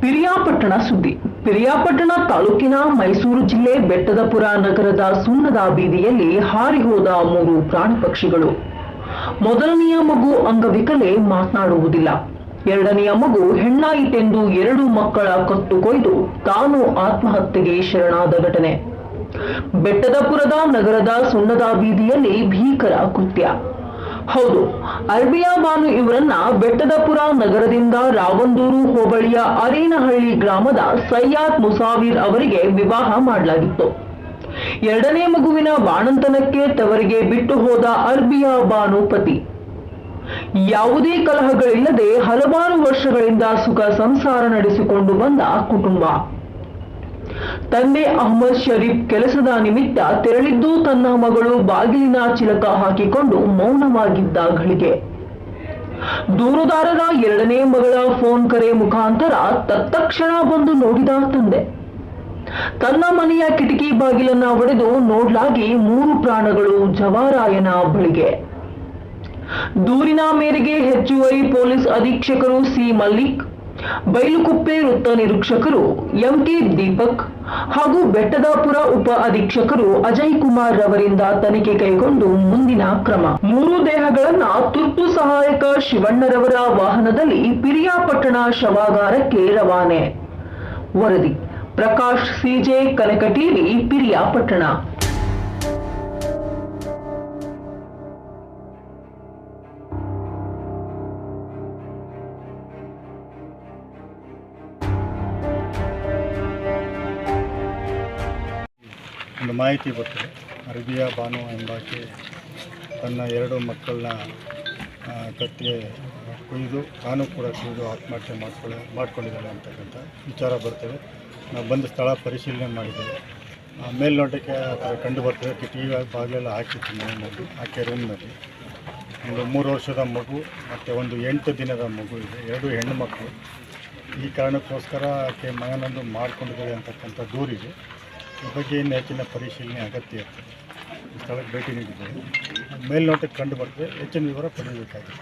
ಪಿರಿಯಾಪಟ್ಟಣ ಸುದ್ದಿ. ಪಿರಿಯಾಪಟ್ಟಣ ತಾಲೂಕಿನ ಮೈಸೂರು ಜಿಲ್ಲೆ ಬೆಟ್ಟದಪುರ ನಗರದ ಸುಣ್ಣದ ಬೀದಿಯಲ್ಲಿ ಹಾರಿಹೋದ ಮೂರು ಪ್ರಾಣಿ ಪಕ್ಷಿಗಳು. ಮೊದಲನೆಯ ಮಗು ಅಂಗವಿಕಲೆ ಮಾತನಾಡುವುದಿಲ್ಲ. ಎರಡನೆಯ ಮಗು ಹೆಣ್ಣಾಯಿತೆಂದು ಎರಡು ಮಕ್ಕಳ ಕತ್ತು ಕೊಯ್ದು ತಾನು ಆತ್ಮಹತ್ಯೆಗೆ ಶರಣಾದ ಘಟನೆ. ಬೆಟ್ಟದಪುರದ ನಗರದ ಸುಣ್ಣದ ಬೀದಿಯಲ್ಲಿ ಭೀಕರ ಕೃತ್ಯ. ಹೌದು. ಅರ್ಬಿಯಾ ಬಾನು ಇವರನ್ನ ಬೆಟ್ಟದಪುರ ನಗರದಿಂದ ರಾವಂದೂರು ಹೋಬಳಿಯ ಅರೇನಹಳ್ಳಿ ಗ್ರಾಮದ ಸಯ್ಯಾದ್ ಮುಸಾವಿರ್ ಅವರಿಗೆ ವಿವಾಹ ಮಾಡಲಾಗಿತ್ತು. ಎರಡನೇ ಮಗುವಿನ ಬಾಣಂತನಕ್ಕೆ ತವರಿಗೆ ಬಿಟ್ಟು ಹೋದ ಅರ್ಬಿಯಾ ಬಾನು ಪತಿ. ಯಾವುದೇ ಕಲಹಗಳಿಲ್ಲದೆ ಹಲವಾರು ವರ್ಷಗಳಿಂದ ಸುಖ ಸಂಸಾರ ನಡೆಸಿಕೊಂಡು ಬಂದ ಕುಟುಂಬ. ತಂದೆ ಅಹಮದ್ ಶರೀಫ್ ಕೆಲಸದ ನಿಮಿತ್ತ ತೆರಳಿದ್ದು ತನ್ನ ಮಗಳು ಬಾಗಿಲಿನ ಚಿಲಕ ಹಾಕಿಕೊಂಡು ಮೌನವಾಗಿದ್ದ ಘಳಿಗೆ. ದೂರುದಾರರ ಎರಡನೇ ಮಗಳ ಫೋನ್ ಕರೆ ಮುಖಾಂತರ ತತ್ತಕ್ಷಣ ಬಂದು ನೋಡಿದ ತಂದೆ. ತನ್ನ ಮನೆಯ ಕಿಟಕಿ ಬಾಗಿಲನ್ನ ಒಡೆದು ನೋಡ್ಲಾಗಿ ಮೂರು ಪ್ರಾಣಗಳು ಜವಾರಾಯನ ಬಳಿಗೆ. ದೂರಿನ ಮೇರೆಗೆ ಹೆಚ್ಚುವರಿ ಪೊಲೀಸ್ ಅಧೀಕ್ಷಕರು ಸಿ ಮಲ್ಲಿಕ್ ಬೈಲುಕುಪ್ಪೆ ವೃತ್ತ ನಿರೀಕ್ಷಕರು ಎಂಕೆ ದೀಪಕ್ ಹಾಗೂ ಬೆಟ್ಟದಾಪುರ ಉಪ ಅಧೀಕ್ಷಕರು ಅಜಯ್ ಕುಮಾರ್ ರವರಿಂದ ತನಿಖೆ ಕೈಗೊಂಡು ಮುಂದಿನ ಕ್ರಮ. ಮೂರು ದೇಹಗಳನ್ನ ತುರ್ತು ಸಹಾಯಕ ಶಿವಣ್ಣರವರ ವಾಹನದಲ್ಲಿ ಪಿರಿಯಾಪಟ್ಟಣ ಶವಾಗಾರಕ್ಕೆ ರವಾನೆ. ವರದಿ, Prakash C J Kanaka TV Periyapatna. ಒಂದು ಮಾಹಿತಿ ಬರ್ತದೆ ಅರಬಿಯಾ ಬಾನು ಎಂಬಾಕೆ ತನ್ನ ಎರಡು ಮಕ್ಕಳನ್ನ ಕಟ್ಟಿಗೆ ಕುಯ್ದು ತಾನು ಕೂಡ ಕುಯ್ದು ಆತ್ಮಹತ್ಯೆ ಮಾಡ್ಕೊಳ್ಳ ಮಾಡ್ಕೊಂಡಿದ್ದಾಳೆ ಅಂತಕ್ಕಂಥ ವಿಚಾರ ಬರ್ತದೆ. ನಾವು ಬಂದು ಸ್ಥಳ ಪರಿಶೀಲನೆ ಮಾಡಿದ್ದೇವೆ. ಮೇಲ್ನೋಟಕ್ಕೆ ಆ ಥರ ಕಂಡು ಬರ್ತದೆ. ಕಿಟಕಿ ಬಾಗಿಲೆಲ್ಲ ಹಾಕಿತ್ತು ಮನೆಯಲ್ಲಿ ಆಕೆ ರೂಮ್ನಲ್ಲಿ. ಒಂದು ಮೂರು ವರ್ಷದ ಮಗು, ಮತ್ತು ಒಂದು ಎಂಟು ದಿನದ ಮಗು ಇದೆ. ಎರಡು ಹೆಣ್ಣು ಮಕ್ಕಳು. ಈ ಕಾರಣಕ್ಕೋಸ್ಕರ ಆಕೆ ಮಗನೊಂದು ಮಾಡ್ಕೊಂಡಿದ್ದಾಳೆ ಅಂತಕ್ಕಂಥ ದೂರಿದೆ. ಬಗ್ಗೆ ಇನ್ನು ಹೆಚ್ಚಿನ ಪರಿಶೀಲನೆ ಅಗತ್ಯ ಇರ್ತದೆ. ಸ್ಥಳಕ್ಕೆ ಭೇಟಿ ನೀಡಿದ್ದೇವೆ. ಮೇಲ್ನೋಟಕ್ಕೆ ಕಂಡು ಬರ್ತದೆ. ಹೆಚ್ಚಿನ ವಿವರ ಪಡೆಯಬೇಕಾಗಿದೆ.